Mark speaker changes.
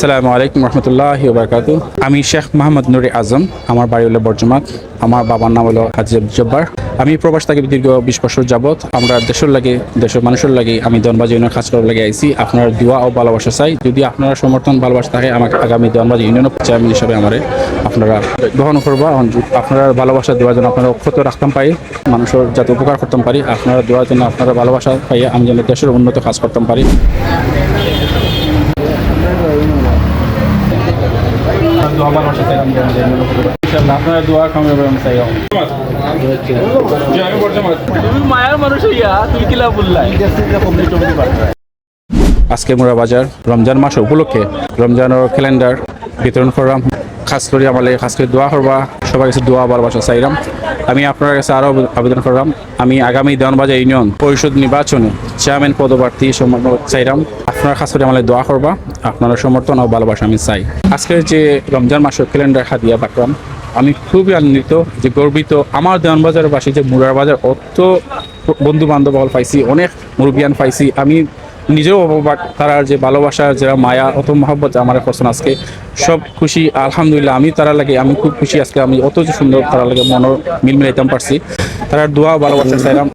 Speaker 1: আসসালামু আলাইকুম রহমতুল্লাহ বারকাত আমি শেখ মোহাম্মদ নুরি আজম, আমার বাড়ি হলো বর্জমাত আমার বাবার নাম হলো হাজি জব্বার। আমি প্রবাস থাকি দীর্ঘ বিশ বছর যাবত আমরা দেশের লাগে, দেশের মানুষের লাগে, আমি দনবাজি ইউনিয়ন কাজ করার লাগে আইছি। আপনার দোয়া ও ভালোবাসা চাই। যদি আপনারা সমর্থন ভালোবাসা থাকে, আমাকে আগামী দনবাজি ইউনিয়ন চেয়ারম্যান হিসাবে আমার আপনারা গ্রহণ করব। আপনারা ভালোবাসা দেওয়ার জন্য আপনারা অক্ষত রাখতাম পারি, মানুষের যাতে উপকার করতাম পারি। আপনারা দেওয়ার জন্য আপনারা ভালোবাসা পাইয়ে আমি যেন দেশের উন্নত কাজ করতাম পারি। আজকে মোরা বাজার রমজান মাস উপলক্ষে রমজানের ক্যালেন্ডার বিতরণ করলাম। খাস করে আমাদের খাস করে দোয়া করবা। সবার কাছে দোয়া ভালোবাসা চাইলাম। আমি আপনার কাছে আরও আবেদন করলাম। আমি আগামী দেওয়ানবাজার ইউনিয়ন পরিষদ নির্বাচনে চেয়ারম্যান পদপ্রার্থী সমর্থন চাইলাম। আপনার কাছ আমাদের দোয়া করবা, আপনার সমর্থন ও ভালোবাসা আমি চাই। আজকের যে রমজান মাসের ক্যালেন্ডার হাদিয়া পাঠাম আমি খুবই আনন্দিত যে গর্বিত আমার দেওয়ানবাজারের বাসী যে মুরার বাজার অত বন্ধু বান্ধব হল পাইছি, অনেক মুরব্বিয়ান পাইছি। আমি নিজেও অবাক তারার যে ভালোবাসা, যারা মায়া, অত মহব্বত আমার করছেন আজকে, সব খুশি, আলহামদুলিল্লাহ, আমি তারা লাগে, আমি খুব খুশি আজকে, আমি অত সুন্দর তারা লাগে মনের মিল মিলাইতাম পারছি। তারার দোয়া ভালোবাসা চাইলাম।